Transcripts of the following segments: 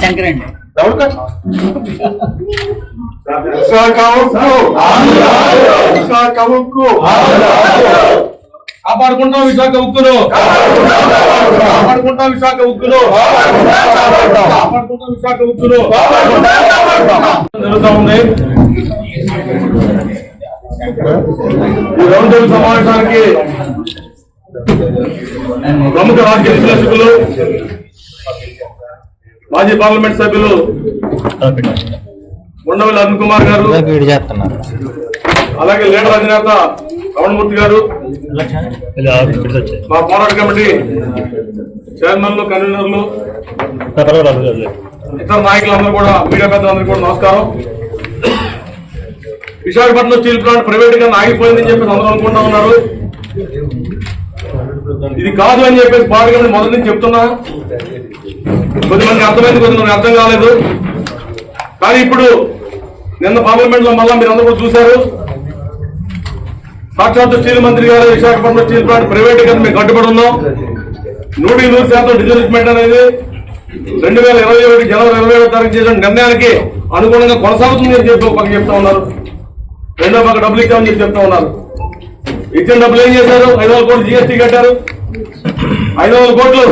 శంకర్ కాపాడుకుంటాం విశాఖ ఉక్కును కాపాడుకుంటాం విశాఖ ఉక్కును కాపాడుకుంటాం విశాఖ ఉక్కును జరుగుతా ఉంది ఈ రౌండ్ టేబుల్ సమావేశానికి ప్రముఖ రాజకీయ విశ్లేషకులు మాజీ పార్లమెంట్ సభ్యులు ఉండవల్లి అరుణ్ కుమార్ గారు అలాగే లీడర్ అధినేత రమణమూర్తి గారు మా పోరాట కమిటీ చైర్మన్లు కన్వీనర్లు ఇతర నాయకులందరూ కూడా మీడియా పెద్దలందరూ కూడా నమస్కారం. విశాఖపట్నం స్టీల్ ప్లాంట్ ప్రైవేట్గా ఆగిపోయిందని చెప్పేసి అందరూ అనుకుంటా ఉన్నారు. ఇది కాదు అని చెప్పేసి పార్టీ కమిటీ మొదటి నుంచి చెప్తున్నా. కొద్దిమంది అర్థమైంది కొద్దిమంది అర్థం కాలేదు. కానీ ఇప్పుడు నిన్న పార్లమెంట్లో మళ్ళా మీరు అందరూ కూడా చూశారు. సాక్షాత్తు స్టీల్ మంత్రి గారు విశాఖపట్నం స్టీల్ ప్లాంట్ ప్రైవేట్గా మేము కట్టుబడి ఉన్నాం. నూటికి నూరు శాతం డిజల్మెంట్ అనేది రెండు వేల ఇరవై ఒకటి జనవరి ఇరవై ఒకటి తారీఖు చేసిన నిర్ణయానికి అనుగుణంగా కొనసాగుతుంది అని చెప్పి ఒక పక్క చెప్తా ఉన్నారు. రెండో పక్క డబ్బులు ఇచ్చామని చెప్పి చెప్తా ఉన్నారు. ఇచ్చిన డబ్బులు ఏం చేశారు? ఐదు వందల కోట్లు జిఎస్టీ కట్టారు. ఐదు వందల కోట్లు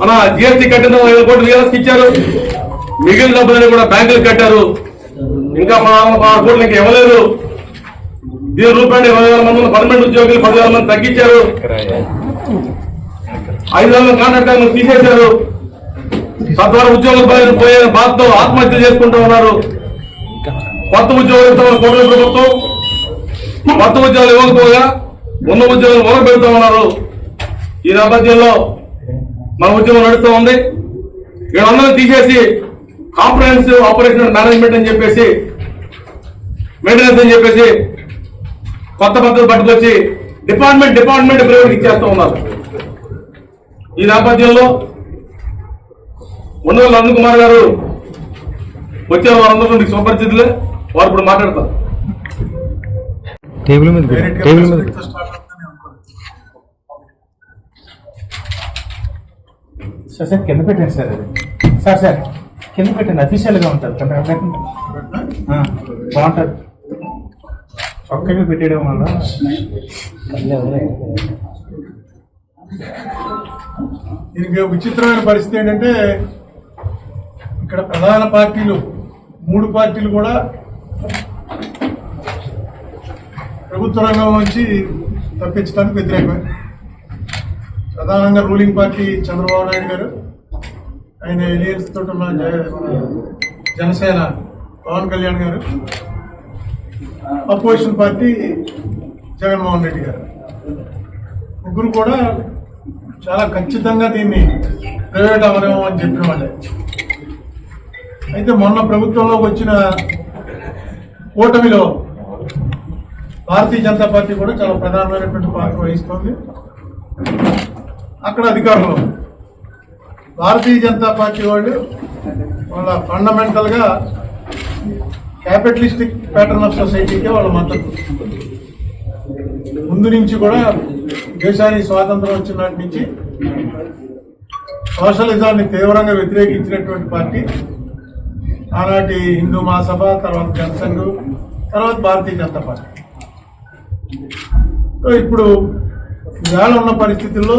మన జిఎస్టీ కట్టిన ఐదు కోట్లు రియల్స్కి ఇచ్చారు. మిగిలిన డబ్బులని కూడా బ్యాంకులకు కట్టారు. ఇంకా మా ఆరు కోట్లు ఇంకా ఇవ్వలేదు. దీని రూపాయలు ఇరవై వేల మంది పర్మనెంట్ ఉద్యోగులు పదివేల మంది తగ్గించారు. ఐదు వేల కాంట్రాక్టర్లు తీసేశారు. తద్వారా ఉద్యోగులు పోయే బాధతో ఆత్మహత్య చేసుకుంటూ ఉన్నారు. కొత్త ఉద్యోగులు ఇస్తామని కోట్ల ప్రభుత్వం. కొత్త ఉద్యోగాలు ఇవ్వకపోగా ఉన్న ఉద్యోగులు మొదలు పెడుతూ ఉన్నారు. ఈ నేపథ్యంలో మన ఉద్యమం నడుస్తూ ఉంది. వీళ్ళందరూ తీసేసి కాంప్రహెన్సివ్ ఆపరేషన్ మేనేజ్మెంట్ అని చెప్పేసి మెయింటెనెన్స్ అని చెప్పేసి కొత్త పద్ధతులు పట్టుకొచ్చి డిపార్ట్మెంట్ డిపార్ట్మెంట్ ప్రైవేట్ ఇచ్చేస్తూ ఉన్నారు. ఈ నేపథ్యంలో ఉండవల్లి అరుణ్ కుమార్ గారు వచ్చే వారందరూ మీకు సుపరిచితులే. వారు ఇప్పుడు మాట్లాడతారు. టేబుల్ మీద. టేబుల్ మీద సార్ సార్ కింద పెట్టండి సార్. అది సార్ సార్ కింద పెట్టండి. అఫీషియల్గా ఉంటుంది పెట్టండి ఆ, బాగుంటుంది చక్కగా పెట్టేయడం వల్ల దీనికి విచిత్రమైన పరిస్థితి ఏంటంటే ఇక్కడ ప్రధాన పార్టీలు మూడు పార్టీలు కూడా ప్రభుత్వ రంగం నుంచి తప్పించడానికి వ్యతిరేకమే. ప్రధానంగా రూలింగ్ పార్టీ చంద్రబాబు నాయుడు గారు ఆయన ఎలియన్స్ తోటి ఉన్న జనసేన పవన్ కళ్యాణ్ గారు అపోజిషన్ పార్టీ జగన్మోహన్ రెడ్డి గారు. ముగ్గురు కూడా చాలా ఖచ్చితంగా దీన్ని ప్రైవేట్ అవరేమో అని చెప్పిన వాళ్ళే. అయితే మొన్న ప్రభుత్వంలోకి వచ్చిన కూటమిలో భారతీయ జనతా పార్టీ కూడా చాలా ప్రధానమైనటువంటి పాత్ర వహిస్తోంది. అక్కడ అధికారంలో భారతీయ జనతా పార్టీ వాళ్ళు వాళ్ళ ఫండమెంటల్గా క్యాపిటలిస్టిక్ ప్యాటర్న్ ఆఫ్ సొసైటీకే వాళ్ళ మద్దతు ముందు నుంచి కూడా దేశానికి స్వాతంత్రం వచ్చినాటి నుంచి సోషలిజాన్ని తీవ్రంగా వ్యతిరేకించినటువంటి పార్టీ. ఆనాటి హిందూ మహాసభ తర్వాత జనసంఘ్ తర్వాత భారతీయ జనతా పార్టీ. సో ఇప్పుడు వేళ ఉన్న పరిస్థితుల్లో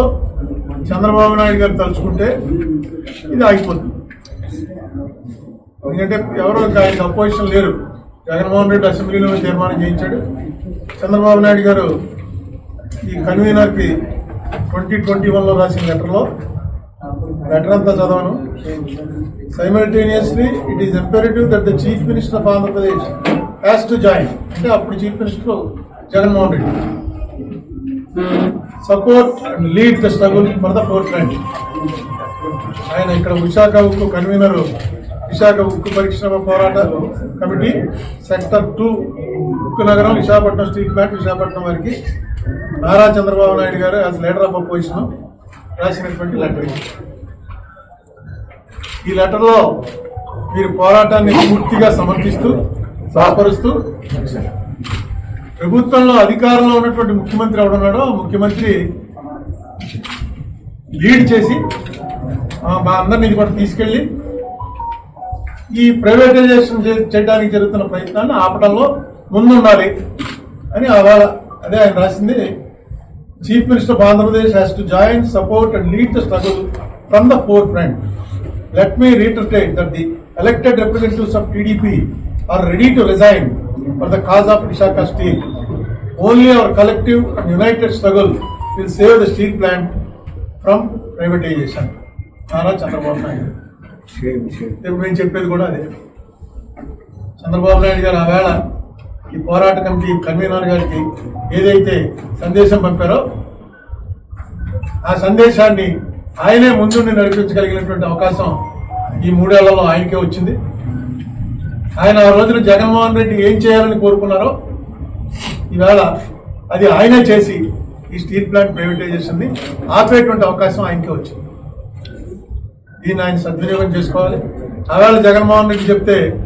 చంద్రబాబు నాయుడు గారు తలుచుకుంటే ఇది ఆగిపోతుంది. ఎందుకంటే ఎవరో ఆయనకు అపోజిషన్ లేరు. జగన్మోహన్ రెడ్డి అసెంబ్లీలో తీర్మానం చేయించాడు. చంద్రబాబు నాయుడు గారు ఈ కన్వీనర్కి ట్వంటీ ట్వంటీ వన్లో రాసిన లెటర్లో లెటర్ అంతా చదవను. Simultaneously it is imperative that the chief minister of Andhra Pradesh has to join అంటే అప్పుడు chief minister Jaganmohan Reddy. Support and lead the struggle for the forefront ఆయన ఇక్కడ విశాఖ ఉక్కు కన్వీనర్. విశాఖ ఉక్కు పరిశ్రమ పోరాట కమిటీ సెక్టర్ టూ ఉక్కు నగరం విశాఖపట్నం స్టీల్ ప్లాంట్ విశాఖపట్నం వారికి Nara Chandrababu Naidu garu as leader of opposition రాసినటువంటి లెటర్ ఈ లెటర్లో మీరు పోరాటాన్ని పూర్తిగా సమర్థిస్తూ సహకరిస్తూ ప్రభుత్వంలో అధికారంలో ఉన్నటువంటి ముఖ్యమంత్రి ఎవడున్నాడో ముఖ్యమంత్రి లీడ్ చేసి మా అందరిని ఇది కూడా తీసుకెళ్ళి ఈ ప్రైవేటైజేషన్ చేయడానికి జరుగుతున్న ప్రయత్నాన్ని ఆపడంలో ముందుండాలి అని అవాళ అదే ఆయన రాసింది. Chief minister of Andhra Pradesh has to join support and lead the struggle from the forefront let me reiterate that the elected representatives of TDP are ready to resign for the cause of Visakha steel only our collective and united struggle will save the steel plant from privatisation Nara Chandrababu Naidu ఇప్పుడు నేను చెప్పేది కూడా అదే. చంద్రబాబు నాయుడు గారు ఆవేళ ఈ పోరాట committee convener గారికి ఏదైతే సందేశం పంపారో ఆ సందేశాన్ని ఆయనే ముందుండి నడిపించగలిగినటువంటి అవకాశం ఈ మూడేళ్ళలో ఆయనకే వచ్చింది. ఆయన ఆ రోజున జగన్మోహన్ రెడ్డి ఏం చేయాలని కోరుకున్నారో ఈవేళ అది ఆయనే చేసి ఈ స్టీల్ ప్లాంట్ ప్రైవేటైజేషన్ని ఆపేటువంటి అవకాశం ఆయనకే వచ్చింది. దీన్ని ఆయన సద్వినియోగం చేసుకోవాలి. ఆవేళ జగన్మోహన్ రెడ్డి చెప్తే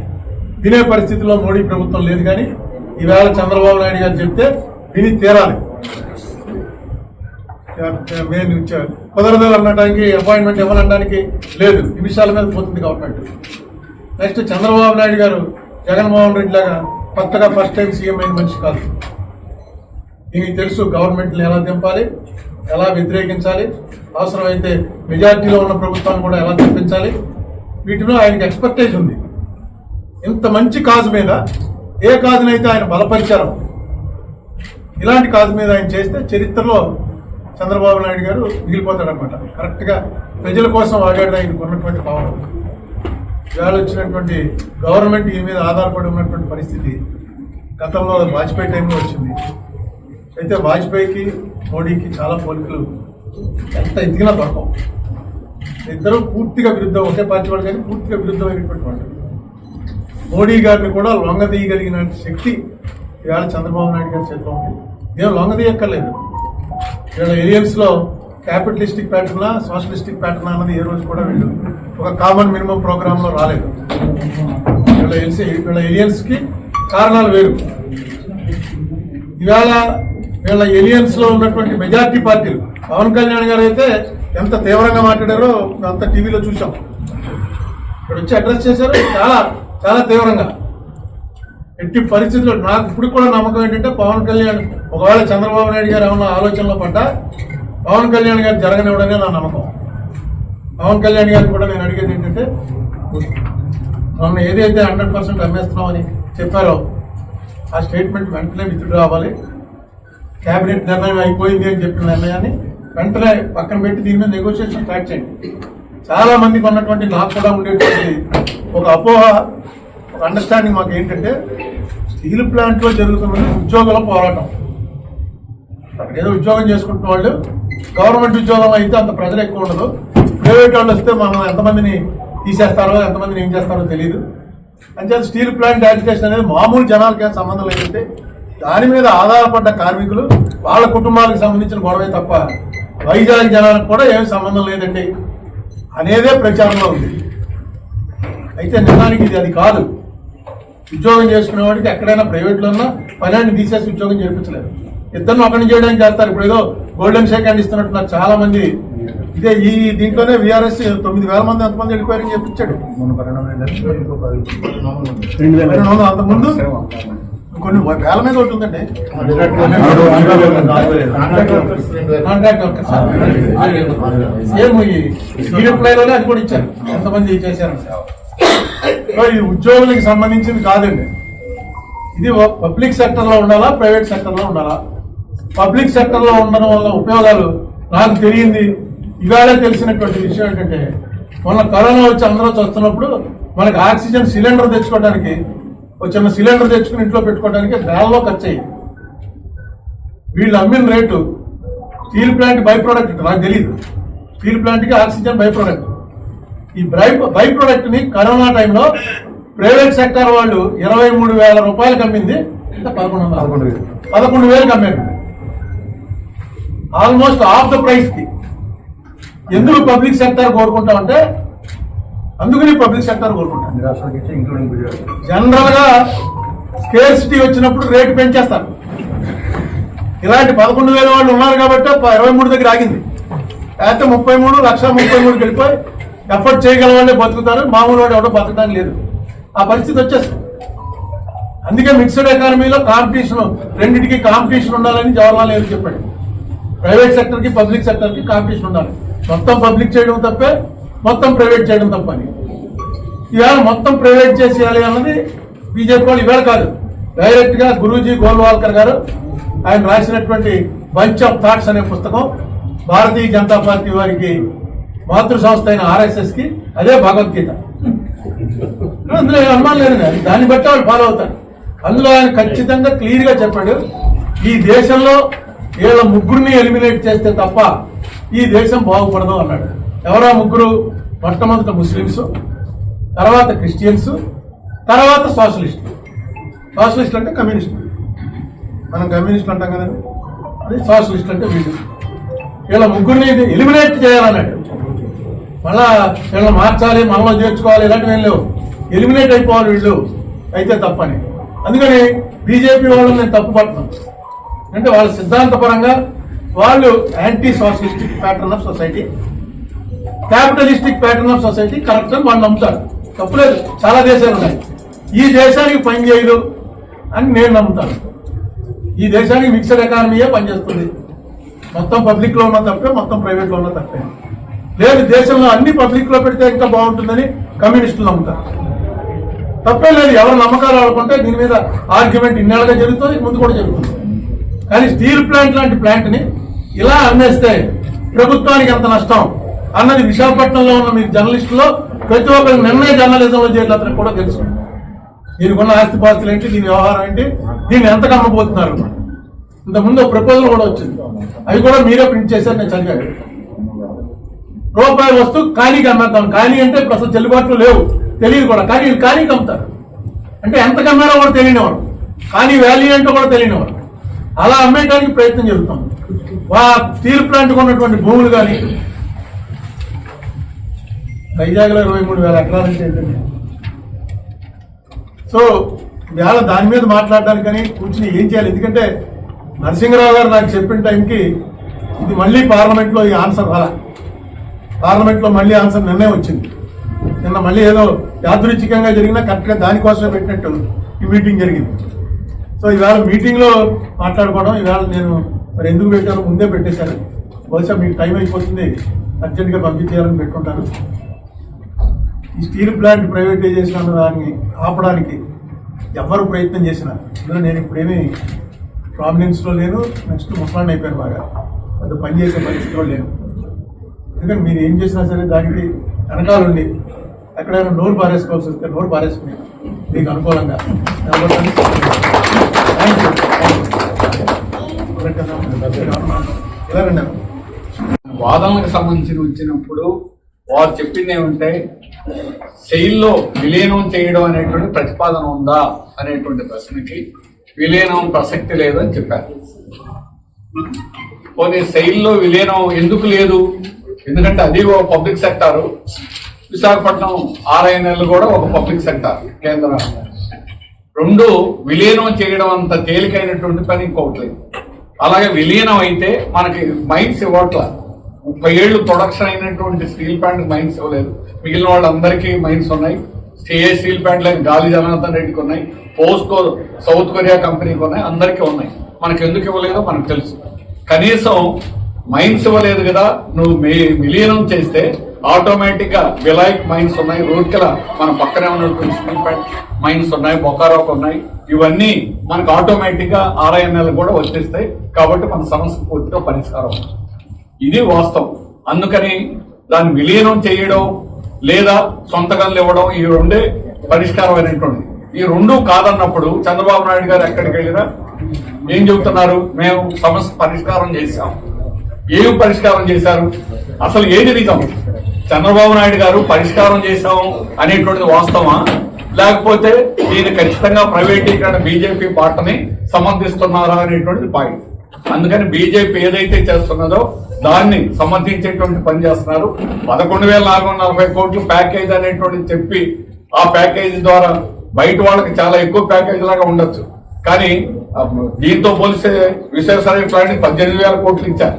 వినే పరిస్థితిలో మోడీ ప్రభుత్వం లేదు కానీ ఈవేళ చంద్రబాబు నాయుడు గారు చెప్తే విని తీరాలి. మేము ఇచ్చా- కుదరదు అనడానికి అపాయింట్మెంట్ ఇవ్వనడానికి లేదు. నిమిషాల మీద పోతుంది గవర్నమెంట్. నెక్స్ట్ చంద్రబాబు నాయుడు గారు జగన్మోహన్ రెడ్డి లాగా కొత్తగా ఫస్ట్ టైం సీఎం అయిన మనిషి కాదు. దీనికి తెలుసు గవర్నమెంట్ని ఎలా దింపాలి ఎలా వ్యతిరేకించాలి అవసరమైతే మెజార్టీలో ఉన్న ప్రభుత్వాన్ని కూడా ఎలా తెప్పించాలి వీటిలో ఆయనకి ఎక్స్పర్టైజ్ ఉంది. ఇంత మంచి కాజు మీద ఏ కాజునైతే ఆయన బలపరిచారో ఇలాంటి కాజు మీద ఆయన చేస్తే చరిత్రలో చంద్రబాబు నాయుడు గారు మిగిలిపోతాడనమాట కరెక్ట్గా ప్రజల కోసం ఆడాడు ఆయనకు ఉన్నటువంటి భావన. ఇవాళ వచ్చినటువంటి గవర్నమెంట్ ఈ మీద ఆధారపడి ఉన్నటువంటి పరిస్థితి గతంలో వాజ్పేయి టైంలో వచ్చింది. అయితే వాజ్పేయికి మోడీకి చాలా పోలికలు ఎంత ఎదిగినా దొరకవు. ఇద్దరు పూర్తిగా విరుద్ధం ఒకే పార్టీ వాళ్ళు కానీ పూర్తిగా విరుద్ధమైనటువంటి వాళ్ళు మోడీ గారిని కూడా లొంగదీయగలిగిన శక్తి ఇవాళ చంద్రబాబు నాయుడు గారి చేతిలో ఉంది. ఏం లొంగదీయక్కర్లేదు. ఇవాళ ఏలియన్స్లో క్యాపిటలిస్టిక్ ప్యాటర్నా సోషలిస్టిక్ ప్యాటర్నా అన్నది ఏ రోజు కూడా వీళ్ళు ఒక కామన్ మినిమం ప్రోగ్రామ్లో రాలేదు. వీళ్ళ ఎలిసి వీళ్ళ ఏలియన్స్కి కారణాలు వేరు. ఇవాళ వీళ్ళ ఏలియన్స్లో ఉన్నటువంటి మెజార్టీ పార్టీలు పవన్ కళ్యాణ్ గారు అయితే ఎంత తీవ్రంగా మాట్లాడారో అంత టీవీలో చూసాం ఇక్కడ వచ్చి అడ్రస్ చేశారు చాలా చాలా తీవ్రంగా. ఎట్టి పరిస్థితుల్లో నాకు ఇప్పుడు కూడా నమ్మకం ఏంటంటే పవన్ కళ్యాణ్ ఒకవేళ చంద్రబాబు నాయుడు గారు ఏమన్నా ఆలోచనలో పడ్డా పవన్ కళ్యాణ్ గారు జరగనివ్వడమే నా నమ్మకం. పవన్ కళ్యాణ్ గారు కూడా నేను అడిగేది ఏంటంటే మొన్న ఏదైతే హండ్రెడ్ పర్సెంట్ అమ్మేస్తున్నామని చెప్పారో ఆ స్టేట్మెంట్ వెంటనే విత్డ్రా అవ్వాలి. క్యాబినెట్ నిర్ణయం అయిపోయింది అని చెప్పిన నిర్ణయాన్ని వెంటనే పక్కన పెట్టి దీని మీద నెగోషియేషన్ స్టార్ట్ చేయండి. చాలా మందికి ఉన్నటువంటి నాకు కూడా ఉండేటువంటి ఒక అపోహ ఒక అండర్స్టాండింగ్ మాకు ఏంటంటే స్టీల్ ప్లాంట్లో జరుగుతున్న ఉద్యోగుల పోరాటం. అక్కడ ఏదో ఉద్యోగం చేసుకుంటున్న వాళ్ళు గవర్నమెంట్ ఉద్యోగం అయితే అంత ప్రజలు ఎక్కువ ఉండదు. ప్రైవేట్ వాళ్ళు వస్తే మనం ఎంతమందిని తీసేస్తారో ఎంతమందిని ఏం చేస్తారో తెలియదు అంచేత స్టీల్ ప్లాంట్ యాజిటేషన్ అనేది మామూలు జనాలకే సంబంధం లేదంటే దాని మీద ఆధారపడ్డ కార్మికులు వాళ్ళ కుటుంబాలకు సంబంధించిన గొడవే తప్ప వైజాగ్ జనాలకు కూడా ఏమి సంబంధం లేదండి అనేదే ప్రచారంలో ఉంది. అయితే నిజానికి ఇది అది కాదు. ఉద్యోగం చేసుకునే వాడికి ఎక్కడైనా ప్రైవేట్లో ఉన్నా పని తీసేసి ఉద్యోగం చేయించలేదు. ఇద్దరు ఒకరిని చేయడానికి చేస్తారు ఇప్పుడు ఏదో గోల్డెన్ షేక్ హ్యాండ్ ఇస్తున్నట్టున్నారు చాలా మంది ఇదే ఈ దీంట్లోనే విఆర్ఎస్ తొమ్మిది వేల మంది ఎంతమంది వెళ్ళిపోయారని చెప్పించాడు అంతకుముందు కొన్ని వేల మీద ఒకటి ఉందండి సేమ్ ఈ అది కూడా ఇచ్చారు ఎంతమంది చేశారు ఇది ఉద్యోగులకు సంబంధించింది కాదండి ఇది పబ్లిక్ సెక్టర్లో ఉండాలా ప్రైవేట్ సెక్టర్లో ఉండాలా పబ్లిక్ సెక్టర్లో ఉండడం వల్ల ఉపయోగాలు నాకు తెలియంది. ఇవాళ తెలిసినటువంటి విషయం ఏంటంటే మొన్న కరోనా వచ్చి అందరూ వస్తున్నప్పుడు మనకి ఆక్సిజన్ సిలిండర్ తెచ్చుకోవడానికి ఒక చిన్న సిలిండర్ తెచ్చుకుని ఇంట్లో పెట్టుకోవడానికి వేలలో ఖర్చు అయ్యింది వీళ్ళు అమ్మిన rate steel plant by product నాకు తెలియదు స్టీల్ ప్లాంట్కి ఆక్సిజన్ బై ప్రోడక్ట్ ఈ బై బై ప్రోడక్ట్ని కరోనా టైంలో ప్రైవేట్ సెక్టర్ వాళ్ళు ఇరవై మూడు వేల రూపాయలకు అమ్మింది. ఇంకా పదకొండు వందలు. పదకొండు వేలకు అమ్మారు. ఆల్మోస్ట్ హాఫ్ ద ప్రైస్కి. ఎందుకు పబ్లిక్ సెక్టర్ కోరుకుంటామంటే అందుకని పబ్లిక్ సెక్టర్ కోరుకుంటాం. జనరల్గా స్కేర్సిటీ వచ్చినప్పుడు రేటు పెంచేస్తారు. ఇలాంటి పదకొండు వేల వాళ్ళు ఉన్నారు కాబట్టి ఇరవై మూడు దగ్గర ఆగింది. అయితే ముప్పై మూడు లక్ష ముప్పై మూడుకి వెళ్ళిపోయి ఎఫర్ట్ చేయగలవాళ్ళే బతుకుతారు. మామూలు వాడు ఎవడో బతకడానికి లేదు. ఆ పరిస్థితి వచ్చేస్తుంది. అందుకే మిక్స్డ్ ఎకానమీలో కాంపిటీషన్ రెండింటికి కాంపిటీషన్ ఉండాలని జవహర్లాల్ నెహ్రూ చెప్పాడు. ప్రైవేట్ సెక్టర్కి పబ్లిక్ సెక్టర్కి కాంపిటీషన్ ఉండాలి. మొత్తం పబ్లిక్ చేయడం తప్పే మొత్తం ప్రైవేట్ చేయడం తప్పని. ఇవాళ మొత్తం ప్రైవేట్ చేసేయాలి అన్నది బీజేపీ వాళ్ళు ఇవాళ కాదు. డైరెక్ట్గా గురూజీ గోల్వాల్కర్ గారు ఆయన రాసినటువంటి బంచ్ ఆఫ్ థాట్స్ అనే పుస్తకం భారతీయ జనతా పార్టీ వారికి మాతృ సంస్థ అయిన ఆర్ఎస్ఎస్కి అదే భగవద్గీత. అందులో అనుమానం లేదు దాన్ని బట్టి వాళ్ళు ఫాలో అవుతారు. అందులో ఆయన ఖచ్చితంగా క్లియర్గా చెప్పాడు ఈ దేశంలో వీళ్ళ ముగ్గురిని ఎలిమినేట్ చేస్తే తప్ప ఈ దేశం బాగుపడదు అన్నాడు. ఎవరా ముగ్గురు? మొట్టమొదట ముస్లిమ్స్ తర్వాత క్రిస్టియన్స్ తర్వాత సోషలిస్టులు. సోషలిస్టులు అంటే కమ్యూనిస్టులు. మనం కమ్యూనిస్టులు అంటాం కదా? అది సోషలిస్టులు అంటే వీళ్ళు. వీళ్ళ ముగ్గురిని ఎలిమినేట్ చేయాలన్నాడు. మళ్ళా వీళ్ళని మార్చాలి మనలో చేర్చుకోవాలి ఇలాంటివి ఏం లేవు. ఎలిమినేట్ అయిపోవాలి వీళ్ళు. అయితే తప్పని. అందుకని బీజేపీ వాళ్ళని నేను తప్పు పడుతున్నాను అంటే వాళ్ళ సిద్ధాంతపరంగా వాళ్ళు anti socialistic pattern of society capitalistic pattern of society correct అని వాళ్ళు నమ్ముతారు. తప్పులేదు చాలా దేశాలు ఉన్నాయి. ఈ దేశానికి పని చేయదు అని నేను నమ్ముతాను. ఈ దేశానికి మిక్సర్ ఎకానమీయే పనిచేస్తుంది. మొత్తం పబ్లిక్లో ఉన్న తప్పే మొత్తం ప్రైవేట్లో ఉన్న తప్పే. లేదు దేశంలో అన్ని పబ్లిక్లో పెడితే ఇంకా బాగుంటుందని కమ్యూనిస్టులు నమ్ముతారు. తప్పే లేదు. ఎవరు నమ్మకాలు ఆడుకుంటే దీని మీద ఆర్గ్యుమెంట్ ఇన్నేళ్ళగా జరుగుతుంది ముందు కూడా జరుగుతుంది. కానీ స్టీల్ ప్లాంట్ లాంటి ప్లాంట్ని ఇలా అమ్మేస్తే ప్రభుత్వానికి ఎంత నష్టం అన్నది విశాఖపట్నంలో ఉన్న మీ జర్నలిస్టులో ప్రతి ఒక్కరు నిర్ణయ జర్నలిజంలో చేయాలి అతనికి కూడా తెలుసు. దీనికి ఉన్న ఆస్తి పాస్తులు ఏంటి? దీని వ్యవహారం ఏంటి? దీన్ని ఎంత కమ్మబోతున్నారు ఇంతకుముందు ఒక ప్రపోజల్ కూడా వచ్చింది. అవి కూడా మీరే ప్రింట్ చేశారు నేను చదివాను. రూపాయి వస్తువు ఖాళీకి అమ్మేద్దాం. ఖాళీ అంటే ప్రస్తుతం చెల్లుబాట్లు లేవు. తెలియదు కూడా. కానీ వీళ్ళు కానీకి అమ్ముతారు. అంటే ఎంత కమ్మారో కూడా తెలియనివాడు కానీ వాల్యూ ఏంటో కూడా తెలియనివాడు అలా అమ్మేయడానికి ప్రయత్నం చేస్తాం. వా స్టీల్ ప్లాంట్ ఉన్నటువంటి భూములు కానీ వైజాగ్లో ఇరవై మూడు వేల ఎకరాలు ఏంటండి? సో ఇవాళ దాని మీద మాట్లాడడానికని కూర్చుని ఏం చేయాలి? ఎందుకంటే నరసింహరావు గారు నాకు చెప్పిన టైంకి ఇది మళ్ళీ పార్లమెంట్లో ఈ ఆన్సర్ రాలా. పార్లమెంట్లో మళ్ళీ ఆన్సర్ నిన్నే వచ్చింది. నిన్న మళ్ళీ ఏదో యాదృచ్ఛికంగా జరిగినా కరెక్ట్గా దానికోసమే పెట్టినట్టు ఈ మీటింగ్ జరిగింది. సో ఈవేళ మీటింగ్లో మాట్లాడుకోవడం ఈవేళ నేను మరి ఎందుకు పెట్టాను ముందే పెట్టేశాను. బహుశా మీకు టైం అయిపోతుంది అర్జెంట్గా పంపించేయాలని పెట్టుకుంటాను. ఈ స్టీల్ ప్లాంట్ ప్రైవేటైజేషన్ అన్న దాన్ని ఆపడానికి ఎవరు ప్రయత్నం చేసినా. ఇందులో నేను ఇప్పుడేమీ ప్రామినెన్స్లో లేను నెక్స్ట్ ముసలాన్ని అయిపోయాను బాగా. పెద్ద పని చేసే పరిస్థితిలో లేను. ఎందుకంటే మీరు ఏం చేసినా సరే దానికి వెనకాలండి ఎక్కడైనా నోరు పారేసుకోవాల్సి వస్తే నోరు పారేసుకుని మీకు అనుకూలంగా. వాదనలకు సంబంధించి వచ్చినప్పుడు వారు చెప్పింది ఏమంటే శైలిలో విలీనం చేయడం అనేటువంటి ప్రతిపాదన ఉందా అనేటువంటి ప్రశ్నకి విలీనం ప్రసక్తి లేదు అని చెప్పారు. పోనీ శైలిలో విలీనం ఎందుకు లేదు? ఎందుకంటే అది ఒక పబ్లిక్ సెక్టారు. విశాఖపట్నం ఆర్ఐఎన్ఎల్ కూడా ఒక పబ్లిక్ సెక్టార్ కేంద్ర రెండు విలీనం చేయడం అంత తేలికైనటువంటి పని ఇంకొకటి లేదు. అలాగే విలీనం అయితే మనకి మైన్స్ ఇవ్వట్ల. ముప్పై ఏళ్ళు ప్రొడక్షన్ అయినటువంటి స్టీల్ ప్లాంట్ మైన్స్ ఇవ్వలేదు. మిగిలిన వాళ్ళందరికీ మైన్స్ ఉన్నాయి. స్టే స్టీల్ ప్లాంట్ లైన్ గాలి జగన్నాథన్ రెడ్డికి ఉన్నాయి. పోస్కో సౌత్ కొరియా కంపెనీకి ఉన్నాయి. అందరికీ ఉన్నాయి. మనకి ఎందుకు ఇవ్వలేదో మనకు తెలుసు. కనీసం మైన్స్ ఇవ్వలేదు కదా. నువ్వు మి- విలీనం చేస్తే ఆటోమేటిక్గా విలాయక్ మైన్స్ ఉన్నాయి రూర్కెల మన పక్కనే ఉన్నటువంటి స్టీల్ మైన్స్ ఉన్నాయి బొకారోకు ఉన్నాయి. ఇవన్నీ మనకు ఆటోమేటిక్గా ఆర్ఐఎన్ఎల్ కూడా వచ్చేస్తాయి. కాబట్టి మన సమస్య పూర్తిగా పరిష్కారం ఇది వాస్తవం. అందుకని దాన్ని విలీనం చేయడం లేదా సొంతగన్లు ఇవ్వడం ఈ రెండే పరిష్కారం అయినటువంటి ఈ రెండు కాదన్నప్పుడు చంద్రబాబు నాయుడు గారు ఎక్కడికి వెళ్ళినా ఏం చెబుతున్నారు? మేము సమస్య పరిష్కారం చేశాం. ఏం పరిష్కారం చేశారు? అసలు ఏది నిజం? చంద్రబాబు నాయుడు గారు పరిష్కారం చేశాం అనేటువంటిది వాస్తవా లేకపోతే దీన్ని ఖచ్చితంగా ప్రైవేటీకరణ బీజేపీ పార్టీని సమర్థిస్తున్నారా అనేటువంటిది పాయింట్. అందుకని బీజేపీ ఏదైతే చేస్తున్నదో దాన్ని సమర్థించేటువంటి పని చేస్తున్నారు. పదకొండు వేల నాలుగు వందల నలభై కోట్లు ప్యాకేజ్ అనేటువంటిది చెప్పి ఆ ప్యాకేజీ ద్వారా బయట వాళ్ళకి చాలా ఎక్కువ ప్యాకేజ్ లాగా ఉండొచ్చు. కానీ దీంతో పోలిస్తే విశ్వేశ్వరయ్య ప్లాంట్ పద్దెనిమిది వేల కోట్లు ఇచ్చారు.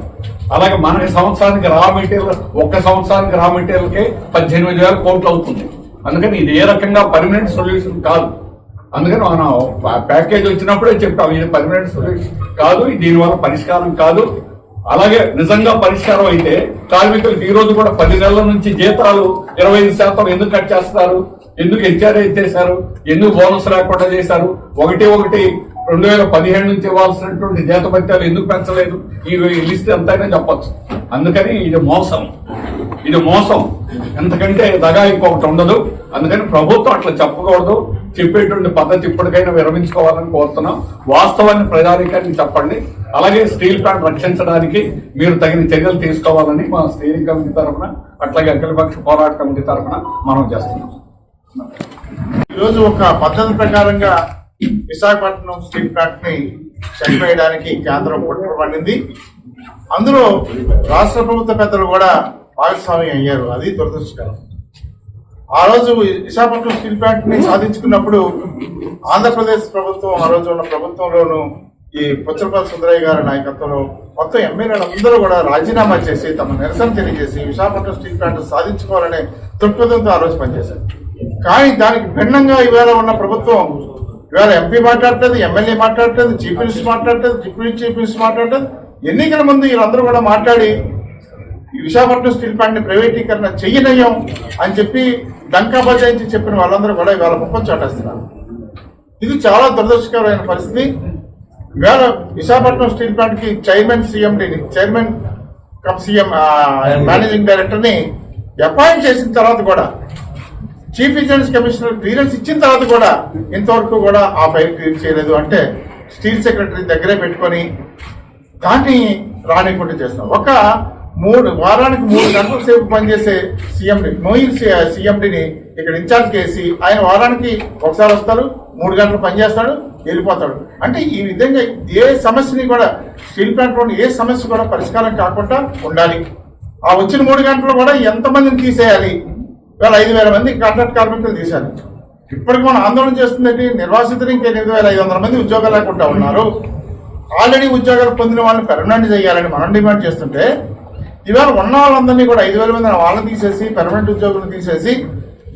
అలాగే మనకి సంవత్సరానికి రా మెటీరియల్ ఒక్క సంవత్సరానికి రా మెటీరియల్కే పద్దెనిమిది వేల కోట్లు అవుతుంది. అందుకని ఇది ఏ రకంగా పర్మనెంట్ సొల్యూషన్ కాదు. అందుకని మనం ప్యాకేజ్ వచ్చినప్పుడే చెప్తాం ఇది పర్మనెంట్ సొల్యూషన్ కాదు దీనివల్ల పరిష్కారం కాదు. అలాగే నిజంగా పరిష్కారం అయితే కార్మికులకు ఈ రోజు కూడా పది నెలల నుంచి జీతాలు ఇరవై ఐదు శాతం ఎందుకు కట్ చేస్తారు ఎందుకు హెచ్ఆర్ఏ ఎత్తేసారు ఎందుకు బోనస్ లేకుండా చేశారు? ఒకటి ఒకటి రెండు వేల పదిహేడు నుంచి ఇవ్వాల్సినటువంటి జీతభత్యాలు ఎందుకు పెంచలేదు? ఈ లిస్ట్ ఎంతైనా చెప్పచ్చు. అందుకని ఇది మోసం. ఇది మోసం. ఎంతకంటే దగా ఇంకొకటి ఉండదు. అందుకని ప్రభుత్వం అట్లా చెప్పకూడదు. చెప్పేటువంటి పద్ధతి ఇప్పటికైనా విరమించుకోవాలని కోరుతున్నాం. వాస్తవాన్ని ప్రజానికాన్ని చెప్పండి. అలాగే స్టీల్ ప్లాంట్ రక్షించడానికి మీరు తగిన చర్యలు తీసుకోవాలని మా స్టీరింగ్ కమిటీ తరఫున అట్లాగే అఖిలపక్ష పోరాట కమిటీ తరఫున మనం చేస్తున్నాం. ఈరోజు ఒక పద్ధతి ప్రకారంగా విశాఖపట్నం స్టీల్ ప్లాంట్ని వేయడానికి కేంద్రం కుట్ర పడింది. అందులో రాష్ట్ర ప్రభుత్వ పెద్దలు కూడా భాగస్వామి అయ్యారు. అది దురదృష్టకరం. ఆ రోజు విశాఖపట్నం స్టీల్ ప్లాంట్ని సాధించుకున్నప్పుడు ఆంధ్రప్రదేశ్ ప్రభుత్వం ఆ రోజు ఉన్న ప్రభుత్వంలోనూ ఈ పుచ్చలపల్లి సుందరయ్య గారి నాయకత్వంలో మొత్తం ఎమ్మెల్యేలు అందరూ కూడా రాజీనామా చేసి తమ నిరసన తెలియజేసి విశాఖపట్నం స్టీల్ ప్లాంట్ సాధించుకోవాలనే దృక్పథంతో ఆ రోజు పనిచేశారు. కానీ దానికి భిన్నంగా ఈవేళ ఉన్న ప్రభుత్వం ఇవాళ ఎంపీ మాట్లాడలేదు ఎమ్మెల్యే మాట్లాడలేదు చీఫ్ మినిస్టర్ మాట్లాడలేదు డిప్యూటీ చీఫ్ మినిస్టర్ మాట్లాడలేదు ఎన్నికల ముందు వీళ్ళందరూ కూడా మాట్లాడి ఈ విశాఖపట్నం స్టీల్ ప్లాంట్ని ప్రైవేటీకరణ చెయ్యనయ్యం అని చెప్పి డంకా బజాయించి చెప్పిన వాళ్ళందరూ కూడా ఇవాళ ముఖం చాటేస్తున్నారు. ఇది చాలా దురదృష్టకరమైన పరిస్థితి. ఇవాళ విశాఖపట్నం స్టీల్ ప్లాంట్కి చైర్మన్ సీఎండిని చైర్మన్ కమ్ సీఎం మేనేజింగ్ డైరెక్టర్ని అపాయింట్ చేసిన తర్వాత కూడా చీఫ్ విజిలెన్స్ కమిషనర్ క్లియరెన్స్ ఇచ్చిన తర్వాత కూడా ఇంతవరకు కూడా ఆ ఫైల్ క్లియర్ చేయలేదు. అంటే స్టీల్ సెక్రటరీ దగ్గరే పెట్టుకొని దాన్ని రానికుండా చేస్తాం ఒక మూడు వారానికి మూడు గంటల సేపు పనిచేసే సీఎండి నోయిల్ సీఎండిని ఇక్కడ ఇన్ఛార్జ్ చేసి ఆయన వారానికి ఒకసారి వస్తారు మూడు గంటలు పనిచేస్తాడు వెళ్ళిపోతాడు. అంటే ఈ విధంగా ఏ సమస్యని కూడా స్టీల్ ప్లాంట్లోని ఏ సమస్య కూడా పరిష్కారం కాకుండా ఉండాలి. ఆ వచ్చిన మూడు గంటలు కూడా ఎంతమందిని తీసేయాలి? వేల ఐదు వేల మంది కాంట్రాక్ట్ కార్మికులు తీశారు. ఇప్పటికి మనం ఆందోళన చేస్తుందంటే నిర్వాసితులు ఇంకా ఎనిమిది వేల ఐదు వందల మంది ఉద్యోగాలు లేకుండా ఉన్నారు. ఆల్రెడీ ఉద్యోగాలు పొందిన వాళ్ళని పెర్మనెంట్ చేయాలని మనం డిమాండ్ చేస్తుంటే ఇవాళ ఉన్న వాళ్ళందరినీ కూడా ఐదు వేల మంది వాళ్ళని తీసేసి పెర్మనెంట్ ఉద్యోగులను తీసేసి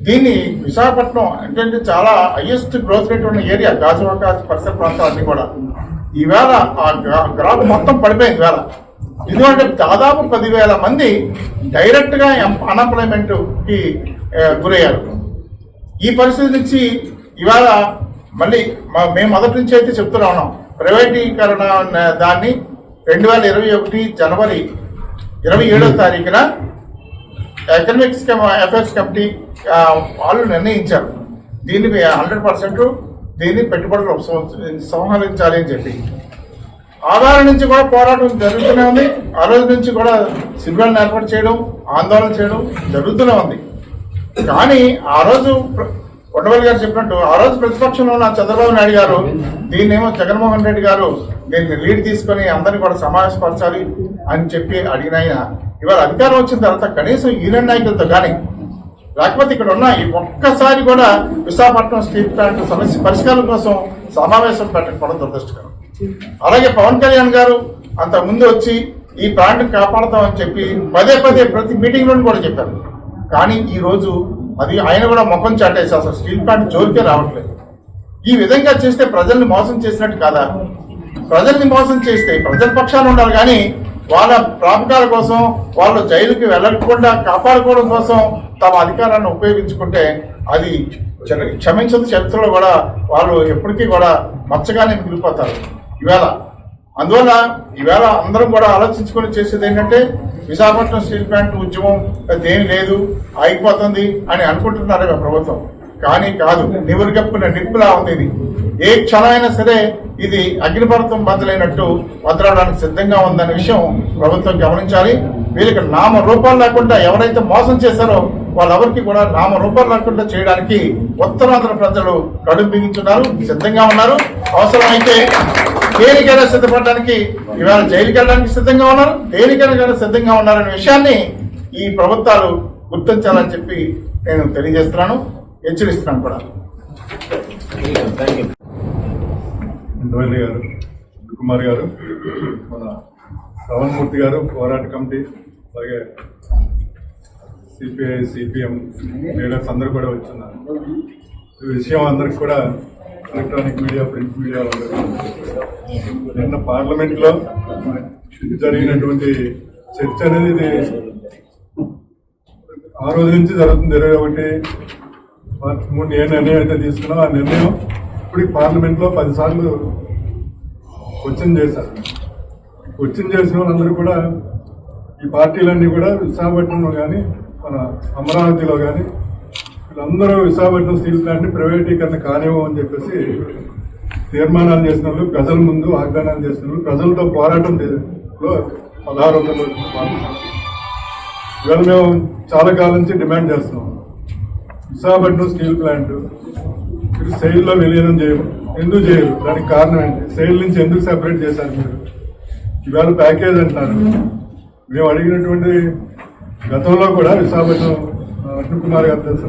దీన్ని విశాఖపట్నం అంటే చాలా హైయెస్ట్ గ్రోత్ రేట్ ఉన్న ఏరియా గాజువాక పరిసర ప్రాంతాలన్నీ కూడా. ఈవేళ ఆ గ్రాఫ్ మొత్తం పడిపోయింది వేళ ఎందుకంటే దాదాపు పదివేల మంది డైరెక్ట్గా అన్ఎంప్లాయ్మెంట్కి ఆ, గురయ్యారు. ఈ పరిస్థితి నుంచి ఇవాళ మళ్ళీ మ- మేము మొదటి నుంచి అయితే చెప్తూనే ఉన్నాం. ప్రైవేటీకరణ దాన్ని రెండు వేల ఇరవై ఒకటి జనవరి ఇరవై ఏడో తారీఖున ఎకనామిక్స్ అఫైర్స్ కమిటీ వాళ్ళు నిర్ణయించారు. దీన్ని హండ్రెడ్ పర్సెంట్ దీన్ని పెట్టుబడులు సంహరించాలి అని చెప్పి. ఆధారం నుంచి కూడా పోరాటం జరుగుతూనే ఉంది. ఆ రోజు నుంచి కూడా శిబిరాలను ఏర్పాటు చేయడం ఆందోళన చేయడం జరుగుతూనే ఉంది. కానీ ఆ రోజు ప్ర- ఉండవల్లి గారు చెప్పినట్టు ఆ రోజు ప్రతిపక్షంలో ఉన్న చంద్రబాబు నాయుడు గారు దీన్నేమో జగన్మోహన్ రెడ్డి గారు దీన్ని లీడ్ తీసుకొని అందరినీ కూడా సమావేశపరచాలి అని చెప్పి అడిగిన ఆయన. ఇవాళ అధికారం వచ్చిన తర్వాత కనీసం యూనియన్ నాయకులతో కానీ లేకపోతే ఇక్కడ ఉన్న ఈ ఒక్కసారి కూడా విశాఖపట్నం స్టీల్ ప్లాంట్ సమస్య పరిష్కారం కోసం సమావేశం పెట్టకపోవడం దురదృష్టకరం. అలాగే పవన్ కళ్యాణ్ గారు అంత ముందు వచ్చి ఈ ప్రాంతం కాపాడతామని చెప్పి పదే పదే ప్రతి మీటింగ్లోని కూడా చెప్పారు. కానీ ఈ రోజు అది ఆయన కూడా ముఖం చాటేసి అసలు స్టీల్ ప్లాంట్ జోలికే రావట్లేదు. ఈ విధంగా చేస్తే ప్రజల్ని మోసం చేసినట్టు కాదా? ప్రజల్ని మోసం చేస్తే ప్రజల పక్షాన ఉండాలి కానీ వాళ్ళ ప్రాపకాల కోసం వాళ్ళు జైలుకి వెళ్ళకుండా కాపాడుకోవడం కోసం తమ అధికారాన్ని ఉపయోగించుకుంటే అది క్షమించిన క్షమించదు చరిత్రలో కూడా వాళ్ళు ఎప్పటికీ కూడా మచ్చగానే మిగిలిపోతారు. ఈవేళ అందువల్ల ఈవేళ అందరం కూడా ఆలోచించుకొని చేసేది ఏంటంటే విశాఖపట్నం స్టీల్ ప్లాంట్ ఉద్యమం దేని లేదు ఆగిపోతుంది అని అనుకుంటున్నారు ప్రభుత్వం. కానీ కాదు నివురుగప్పున నిప్పులా ఉంది ఇది. ఏ క్షణమైనా సరే ఇది అగ్నిపర్వతం బదులైనట్టు వదలడానికి సిద్ధంగా ఉందనే విషయం ప్రభుత్వం గమనించాలి. వీళ్ళకి నామ రూపాలు లేకుండా ఎవరైతే మోసం చేశారో వాళ్ళెవరికి కూడా నామ రూపాలు లేకుండా చేయడానికి ఉత్తరాంధ్ర ప్రజలు కడుపు బిగించున్నారు సిద్ధంగా ఉన్నారు. అవసరమైతే దేనికైనా సిద్ధపడడానికి ఇవాళ జైలుకి వెళ్ళడానికి సిద్ధంగా ఉన్నారు. దేనికైనా సిద్ధంగా ఉన్నారనే విషయాన్ని ఈ ప్రభుత్వాలు గుర్తించాలని చెప్పి నేను తెలియజేస్తున్నాను. హెచ్చరిస్తున్నాను కూడా. గారు కుమార్ గారు మన రవణమూర్తి గారు పోరాట కమిటీ అలాగే సిపిఐ సిపిఎం లీడర్స్ అందరూ కూడా వచ్చున్నారు. ఈ విషయం అందరికి కూడా ఎలక్ట్రానిక్ మీడియా ప్రింట్ మీడియా నిన్న పార్లమెంట్లో జరిగినటువంటి చర్చ అనేది ఆ రోజు నుంచి జరుగుతుంది. ఇరవై ఒకటి మార్చి మూడు ఏ నిర్ణయం అయితే తీసుకున్నాం ఆ నిర్ణయం ఇప్పుడు పార్లమెంట్లో పదిసార్లు క్వశ్చన్ చేశారు. క్వశ్చన్ చేసిన వాళ్ళందరూ కూడా ఈ పార్టీలన్నీ కూడా విశాఖపట్నంలో కానీ మన అమరావతిలో కానీ వీళ్ళందరూ విశాఖపట్నం స్టీల్ ప్లాంట్ ప్రైవేటీకరణ కానివ్వం అని చెప్పేసి తీర్మానాలు చేసినప్పుడు ప్రజల ముందు వాగ్దానాలు చేసినప్పుడు ప్రజలతో పోరాటం లో పదహారు వందల ఇవాళ మేము చాలా కాలం నుంచి డిమాండ్ చేస్తున్నాం. విశాఖపట్నం స్టీల్ ప్లాంట్ మీరు సెయిల్లో విలీనం చేయరు ఎందుకు చేయరు? దానికి కారణం ఏంటి? సెయిల్ నుంచి ఎందుకు సెపరేట్ చేశారు మీరు? ఇవాళ ప్యాకేజ్ అంటున్నారు. మేము అడిగినటువంటి గతంలో కూడా విశాఖపట్నం ఆ, అరుణ్ కుమార్ గారు తెలుసు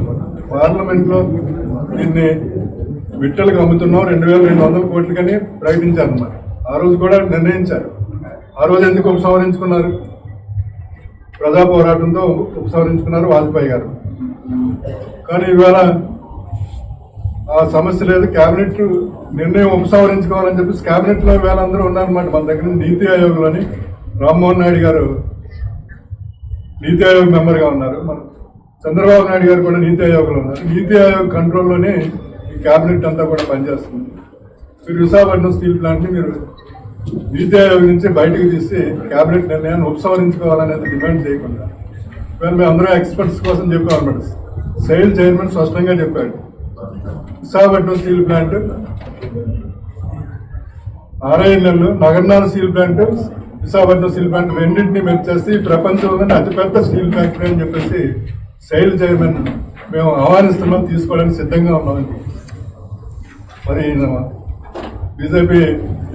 పార్లమెంట్లో దీన్ని విట్టలకు అమ్ముతున్నాం రెండు వేల రెండు వందల కోట్లకని ప్రకటించారు అన్నమాట ఆ రోజు కూడా నిర్ణయించారు. ఆ రోజు ఎందుకు ఉపసంహరించుకున్నారు? ప్రజా పోరాటంతో ఉపసంహరించుకున్నారు వాజ్పేయి గారు. కానీ ఇవాళ ఆ సమస్య లేదు కేబినెట్ నిర్ణయం ఉపసంహరించుకోవాలని చెప్పి కేబినెట్లో ఇవాళ అందరూ ఉన్నారన్నమాట మన దగ్గర నీతి ఆయోగ్లోని రామ్మోహన్ నాయుడు గారు నీతి ఆయోగ్ మెంబర్గా ఉన్నారు. మన చంద్రబాబు నాయుడు గారు కూడా నీతి ఆయోగ్లో ఉన్నారు. నీతి ఆయోగ్ కంట్రోల్లోనే ఈ క్యాబినెట్ అంతా కూడా పనిచేస్తుంది. మీరు విశాఖపట్నం స్టీల్ ప్లాంట్ని మీరు నీతి ఆయోగ్ నుంచి బయటకు తీసి క్యాబినెట్ నిర్ణయాన్ని ఉపసంహరించుకోవాలనేది డిమాండ్ చేయకుండా. మేము అందరూ ఎక్స్పర్ట్స్ కోసం చెప్పామన్నమాట సెయిల్ చైర్మన్ స్పష్టంగా చెప్పాడు. Visakhapatnam steel plant RINL Nagarnath steel plant Visakhapatnam steel plant రెండింటిని మెచ్చేసి ప్రపంచంలోనే అతిపెద్ద స్టీల్ ఫ్యాక్టరీ అని చెప్పేసి సెయిల్ చైర్మన్ మేము ఆహ్వానిస్తున్నాం తీసుకోవడానికి సిద్ధంగా ఉన్నాం మరి బీజేపీ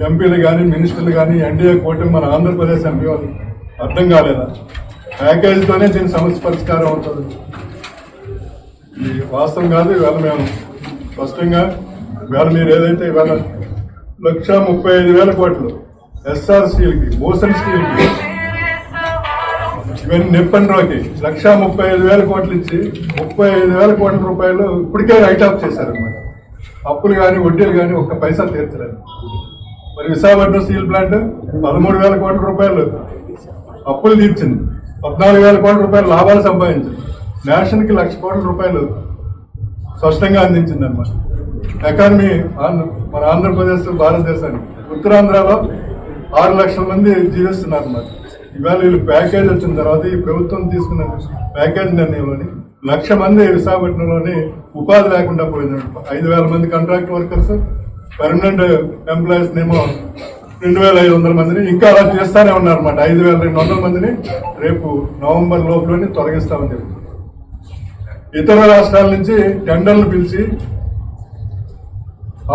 ఎంపీలు కానీ మినిస్టర్లు కానీ ఎన్డీఏ కూటమి మన ఆంధ్రప్రదేశ్ ఎంపీ వాళ్ళు అర్థం కాలేదా? ప్యాకేజీతోనే దీని సమస్య పరిష్కారం అవుతుంది. ఇది వాస్తవం కాదు ఇవాళ మేము స్పష్టంగా ఇవాళ మీరు ఏదైతే ఇవాళ లక్ష ముప్పై ఐదు వేల కోట్లు ఎస్ఆర్ స్టీల్కి ఓసన్ స్టీల్కి ఇవన్నీ నిప్పన్ రాకి లక్ష ముప్పై ఐదు వేల కోట్లు ఇచ్చి ముప్పై ఐదు వేల కోట్ల రూపాయలు ఇప్పటికే రైట్ ఆఫ్ చేశారు అన్నమాట అప్పులు కానీ వడ్డీలు కానీ ఒక్క పైసా తీర్చలేదు. మరి విశాఖపట్నం స్టీల్ ప్లాంట్ పదమూడు వేల కోట్ల రూపాయలు అప్పులు తీర్చింది. పద్నాలుగు వేల కోట్ల రూపాయలు లాభాలు సంపాదించింది. నేషన్కి లక్ష కోట్ల రూపాయలు స్పష్టంగా అందించింది అనమాట ఎకానమీ ఆంధ్ర మన ఆంధ్రప్రదేశ్ భారతదేశానికి ఉత్తరాంధ్రలో ఆరు లక్షల మంది జీవిస్తున్నారు అన్నమాట ఇవాళ వీళ్ళు ప్యాకేజ్ వచ్చిన తర్వాత ఈ ప్రభుత్వం తీసుకున్న ప్యాకేజ్ నిర్ణయంలోని లక్ష మంది విశాఖపట్నంలోని ఉపాధి లేకుండా పోయింది ఐదు వేల మంది కాంట్రాక్ట్ వర్కర్స్ పర్మనెంట్ ఎంప్లాయీస్ నేమో రెండు వేల ఐదు వందల మందిని ఇంకా అలా చేస్తానే ఉన్నారన్నమాట. ఐదు వేల రెండు వందల మందిని రేపు నవంబర్ లోపలని తొలగిస్తామని చెప్పి ఇతర రాష్ట్రాల నుంచి టెండర్లు పిలిచి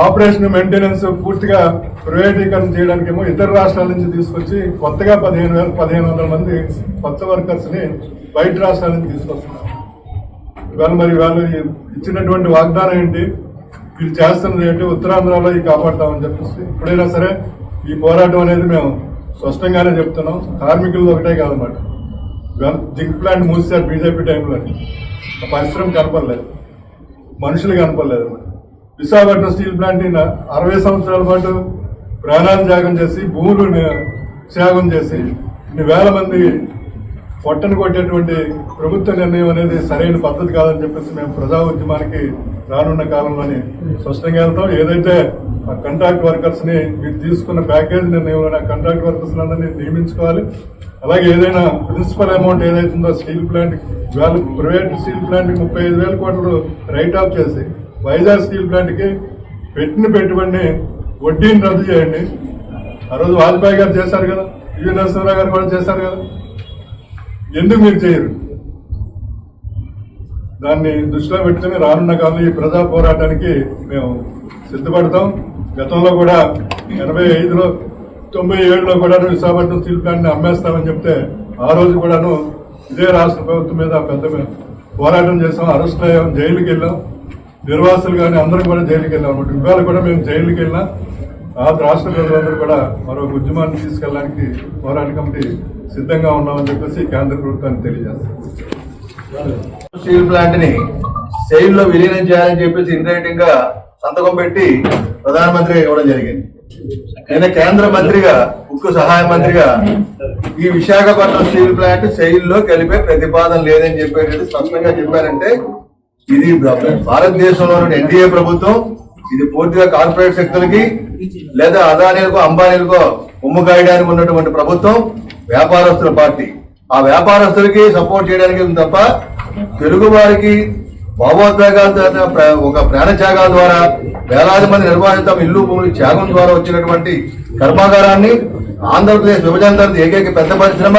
ఆపరేషన్ మెయింటెనెన్స్ పూర్తిగా ప్రైవేటీకరణ చేయడానికేమో ఇతర రాష్ట్రాల నుంచి తీసుకొచ్చి కొత్తగా పదిహేను వేల పదిహేను వందల మంది కొత్త వర్కర్స్ని బయట రాష్ట్రాల నుంచి తీసుకొస్తున్నారు. ఇవాళ మరి వాళ్ళు ఇచ్చినటువంటి వాగ్దానం ఏంటి? వీళ్ళు చేస్తున్నది ఏంటి? ఉత్తరాంధ్రలో ఈ కాపాడతామని చెప్పేసి ఎప్పుడైనా సరే ఈ పోరాటం అనేది మేము స్పష్టంగానే చెప్తున్నాం. కార్మికులు ఒకటే కాదన్నమాట. ఇవాళ జింక్ ప్లాంట్ మూసేశారు బీజేపీ టైంలో పరిశ్రమ కనపడలేదు. మనుషులు కనపడలేదు అన్నమాట విశాఖపట్నం స్టీల్ ప్లాంట్ అరవై సంవత్సరాల పాటు ప్రాణాలు త్యాగం చేసి భూములు ని- త్యాగం చేసి ఇన్ని వేల మంది పొట్టను కొట్టేటువంటి ప్రభుత్వ నిర్ణయం అనేది సరైన పద్ధతి కాదని చెప్పేసి మేము ప్రజా ఉద్యమానికి రానున్న కాలంలోని స్పష్టంగా వెళ్తాం. ఏదైతే ఆ కంట్రాక్ట్ వర్కర్స్ని మీరు తీసుకున్న ప్యాకేజ్ నిర్ణయంలో ఆ కాంట్రాక్ట్ వర్కర్స్ అందరినీ నియమించుకోవాలి. అలాగే ఏదైనా ప్రిన్సిపల్ అమౌంట్ ఏదైతుందో స్టీల్ ప్లాంట్ వేల ప్రైవేట్ స్టీల్ ప్లాంట్ ముప్పై ఐదు వేల కోట్లు రైట్ ఆఫ్ చేసి వైజాగ్ స్టీల్ ప్లాంట్కి పెట్టిన పెట్టుబడిని వడ్డీని రద్దు చేయండి. ఆ రోజు వాజ్పేయి గారు చేశారు కదా పివి నరసింహరావు గారు కూడా చేశారు కదా. ఎందుకు మీరు చేయరు? దాన్ని దృష్టిలో పెట్టుకుని రానున్న కాలంలో ఈ ప్రజా పోరాటానికి మేము సిద్ధపడతాం. గతంలో కూడా ఎనభై ఐదులో తొంభై ఏడులో కూడా విశాఖపట్నం స్టీల్ ప్లాంట్ని అమ్మేస్తామని చెప్తే ఆ రోజు కూడాను ఇదే రాష్ట్ర ప్రభుత్వం మీద పెద్ద పోరాటం చేసాం అరెస్ట్ అయ్యాం జైలుకి వెళ్ళాం నిర్వాసులు కానీ అందరం కూడా జైలుకి వెళ్ళాం. అన్నమాట ఇవాళ కూడా మేము జైలుకి వెళ్ళినా ఆ రాష్ట్ర ప్రజలందరూ కూడా మరో ఉద్యమాన్ని తీసుకెళ్ళడానికి పోరాట కమిటీ సిద్ధంగా ఉన్నామని చెప్పేసి కేంద్ర ప్రభుత్వాన్ని తెలియజేస్తాం. స్టీల్ ప్లాంట్ని సెయిల్లో విలీనం చేయాలని చెప్పేసి ఇన్గా సంతకం పెట్టి ప్రధానమంత్రి ఇవ్వడం జరిగింది. నేను కేంద్ర మంత్రిగా ఉక్కు సహాయ మంత్రిగా ఈ విశాఖపట్నం స్టీల్ ప్లాంట్ సెయిల్లో కలిపే ప్రతిపాదన లేదని చెప్పేటట్టు స్పష్టంగా చెప్పారంటే ఇది భారతదేశంలో ఎన్డీఏ ప్రభుత్వం ఇది పూర్తిగా కార్పొరేట్ శక్తులకి లేదా అదానీలకో అంబానీలకో ఉమ్ము కాయడానికి ఉన్నటువంటి ప్రభుత్వం వ్యాపారస్తుల పార్టీ. ఆ వ్యాపారస్తులకి సపోర్ట్ చేయడానికి తప్ప తెలుగు వారికి భావోద్వేగాల ప్ర- ఒక ప్రాణత్యాగాల ద్వారా వేలాది మంది నిర్వహితం ఇల్లు భూములు త్యాగం ద్వారా వచ్చినటువంటి కర్మాగారాన్ని ఆంధ్రప్రదేశ్ విభజన తర్వాత ఏకైక పెద్ద పరిశ్రమ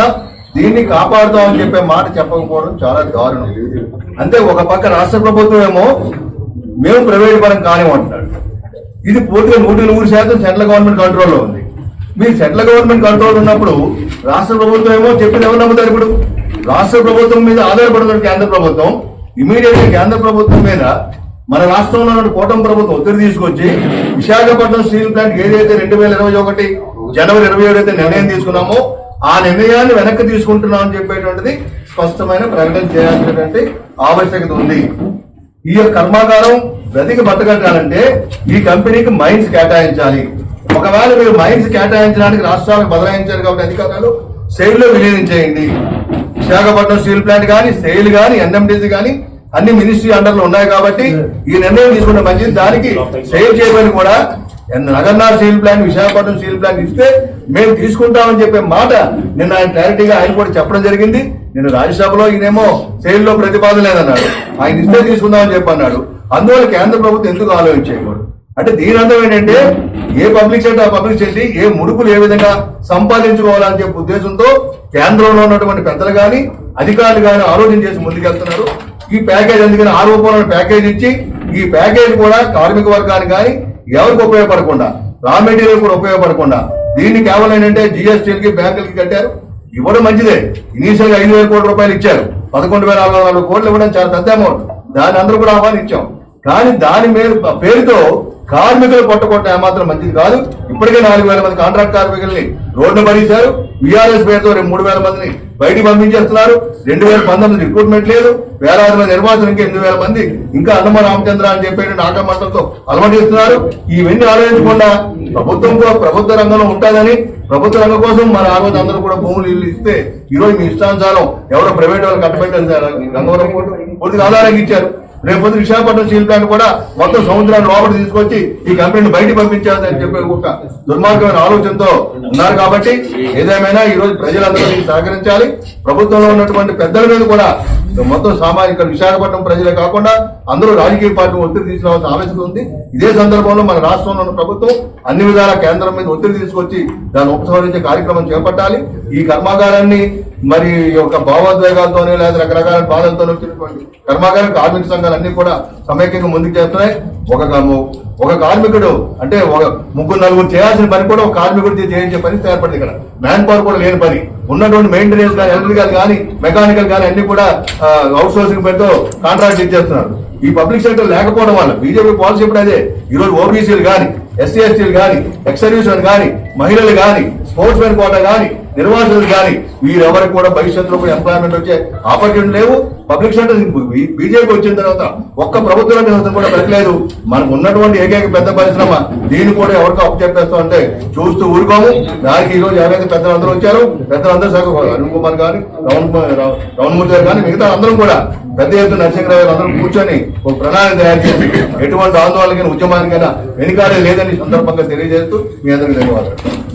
దీన్ని కాపాడుతామని చెప్పే మాట చెప్పకపోవడం చాలా దారుణం. అంతే ఒక పక్క రాష్ట్ర ప్రభుత్వం ఏమో మేము ప్రైవేట్ పరం కానివ్వంటున్నాడు. ఇది పూర్తిగా నూటికి నూరు శాతం సెంట్రల్ గవర్నమెంట్ కంట్రోల్లో ఉంది. మీ సెంట్రల్ గవర్నమెంట్ కంట్రోల్ ఉన్నప్పుడు రాష్ట్ర ప్రభుత్వం ఏమో చెప్పింది ఎవరు నమ్ముతారు ఇప్పుడు? రాష్ట్ర ప్రభుత్వం మీద ఆధారపడుతున్న కేంద్ర ప్రభుత్వం ఇమీడియట్గా కేంద్ర ప్రభుత్వం మీద మన రాష్ట్రంలో ఉన్న కూటమి ప్రభుత్వం ఒత్తిడి తీసుకొచ్చి విశాఖపట్నం స్టీల్ ప్లాంట్ ఏదైతే రెండు వేల ఇరవై ఒకటి జనవరి ఇరవై ఏడు అయితే నిర్ణయం తీసుకున్నామో ఆ నిర్ణయాన్ని వెనక్కి తీసుకుంటున్నాం అని చెప్పేటువంటిది స్పష్టమైన ప్రకటన చేయాల్సినటువంటి ఆవశ్యకత ఉంది. ఈ యొక్క కర్మాగారం బ్రతికి బతకట్టాలంటే ఈ కంపెనీకి మైన్స్ కేటాయించాలి. ఒకవేళ మీరు మైన్స్ కేటాయించడానికి రాష్ట్రాలకు బదలాయించారు కాబట్టి అధికారులు సెయిల్ విలీనం చేయండి విశాఖపట్నం స్టీల్ ప్లాంట్ కానీ సెయిల్ కానీ ఎన్ఎండిసి కానీ అన్ని మినిస్ట్రీ అండర్లో ఉన్నాయి కాబట్టి ఈ నిర్ణయం తీసుకున్న మంచిది. దానికి సెయిల్ చేయమని కూడా Nagarnath steel plant Visakhapatnam steel plant ఇస్తే మేము తీసుకుంటామని చెప్పే మాట నిన్న ఆయన క్లారిటీగా ఆయన కూడా చెప్పడం జరిగింది. నేను రాజ్యసభలో ఈయనేమో సెయిల్ ప్రతిపాదన లేదన్నాడు ఆయన ఇస్తే తీసుకుందామని చెప్పి అన్నాడు అందువల్ల కేంద్ర ప్రభుత్వం ఎందుకు ఆలోచించేయకూడదు అంటే దీని అర్థం ఏంటంటే ఏ పబ్లిక్ సెక్టర్ ఆ పబ్లిక్ సెక్టర్ ఏ ముడుపులు ఏ విధంగా సంపాదించుకోవాలని చెప్పే ఉద్దేశంతో కేంద్రంలో ఉన్నటువంటి పెద్దలు గాని అధికారులు కానీ ఆలోచన చేసి ముందుకెళ్తున్నారు. ఈ ప్యాకేజ్ ఎందుకని ఆరోపణలను ప్యాకేజ్ ఇచ్చి ఈ ప్యాకేజ్ కూడా కార్మిక వర్గానికి కానీ ఎవరికి ఉపయోగపడకుండా రా మెటీరియల్ కూడా ఉపయోగపడకుండా దీన్ని కేవలం ఏంటంటే జిఎస్టీలకి బ్యాంకులకి కట్టారు. ఇవ్వడం మంచిదే. ఇనీషియల్గా ఐదు వేల కోట్ల రూపాయలు ఇచ్చారు. పదకొండు వేల నాలుగు వందల కోట్లు ఇవ్వడం చాలా పెద్ద అమౌంట్ దాన్ని అందరూ కూడా ఆహ్వానించాం. కానీ దాని మీద పేరుతో కార్మికులు కొట్టకొట్ట ఏమాత్రం మంచిది కాదు. ఇప్పటికే నాలుగు వేల మంది కాంట్రాక్ట్ కార్మికుల్ని రోడ్డు పడేశారు. విఆర్ఎస్ పేరుతో రేపు మూడు వేల మందిని బయటికి పంపించేస్తున్నారు. రెండు వేల పంతొమ్మిది రిక్రూట్మెంట్ లేదు. వేలాది మంది నిర్వాచనం ఇంకా ఎనిమిది వేల మంది ఇంకా అన్నమ రామచంద్ర అని చెప్పేటువంటి ఆటమంటలతో అలవాటిస్తున్నారు ఇవన్నీ ఆలోచించకుండా ప్రభుత్వం ప్రభుత్వ రంగంలో ఉంటుందని ప్రభుత్వ రంగం కోసం మన ఆ రోజు అందరూ కూడా భూములు ఇల్లు ఇస్తే ఈ రోజు మీ ఇష్టానుసారం ఎవరో ప్రైవేట్ వాళ్ళు కట్టబెట్టారు సార్. గంగవరం కోర్టు. పూర్తిగా ఆధారంగా ఇచ్చారు. రేపొద్దు విశాఖపట్నం స్టీల్ ప్లాంట్ కూడా మొత్తం సముద్రాన్ని లోపల తీసుకొచ్చి ఈ కంపెనీని బయట పంపించాలని చెప్పే ఒక దుర్మార్గమైన ఆలోచనతో ఉన్నారు కాబట్టి ఏదేమైనా ఈ రోజు ప్రజలందరూ సహకరించాలి. ప్రభుత్వంలో ఉన్నటువంటి పెద్దల మీద కూడా మొత్తం సామాజిక విశాఖపట్నం ప్రజలే కాకుండా అందరూ రాజకీయ పార్టీ ఒత్తిడి తీసుకోవాల్సిన ఆవశ్యకత ఉంది. ఇదే సందర్భంలో మన రాష్ట్రంలో ఉన్న ప్రభుత్వం అన్ని విధాల కేంద్రం మీద ఒత్తిడి తీసుకొచ్చి దాన్ని ఉపసంహరించే కార్యక్రమం చేపట్టాలి. ఈ కర్మాగారాన్ని మరి ఈ యొక్క భావోద్వేగాలతోనే లేదా రకరకాల బాధలతో వచ్చినటువంటి కర్మాగారం కార్మిక సంఘాలు అన్ని కూడా సమైక్యంగా ముందుకు చేస్తున్నాయి. ఒక ఒక కార్మికుడు అంటే ఒక ముగ్గురు నలుగురు చేయాల్సిన పని కూడా ఒక కార్మికుడు చేయించే పరిస్థితి ఏర్పడింది ఇక్కడ. మ్యాన్ పవర్ కూడా లేని పని. ఉన్నటువంటి మెయింటెనెన్స్ కానీ ఎలక్ట్రికల్ కానీ మెకానికల్ కానీ అన్ని కూడా అవుట్ సోర్సింగ్ పేరుతో కాంట్రాక్ట్ ఇచ్చేస్తున్నారు. ఈ పబ్లిక్ సెక్టర్ లేకపోవడం వల్ల బీజేపీ పాలసీ ఇప్పుడు అదే ఈరోజు ఓబీసీలు కానీ ఎస్సీ ఎస్టీలు కానీ ఎక్స్ సర్వీస్ కానీ మహిళలు కానీ స్పోర్ట్స్ మెన్ కోట కానీ నిర్వాసితులు కానీ వీరెవరికి కూడా భవిష్యత్తులో కూడా ఎంప్లాయ్మెంట్ వచ్చే ఆపర్చునిటీ లేవు. పబ్లిక్ సెక్టర్ బీజేపీ వచ్చిన తర్వాత ఒక్క ప్రభుత్వ రంగ కూడా పెట్టలేదు మనకు ఉన్నటువంటి ఏకైక పెద్ద పరిశ్రమ దీన్ని కూడా ఎవరికి అప్పు చెప్పేస్తాం అంటే చూస్తూ ఊరుకోము. దానికి ఈ రోజు ఎవరైతే పెద్దలందరూ వచ్చారు పెద్దలందరూ సగం అరుణ్ కుమార్ కానీ రవణ్ రవణమూర్తి గారు కానీ మిగతా అందరం కూడా పెద్ద ఎత్తున నరసింహరావు గారు అందరూ కూర్చొని ఒక ప్రణాళిక తయారు చేసి ఎటువంటి ఆందోళనకైనా ఉద్యమానికైనా వెనుకాడే లేదని సందర్భంగా తెలియజేస్తూ మీ అందరికీ ధన్యవాదాలు.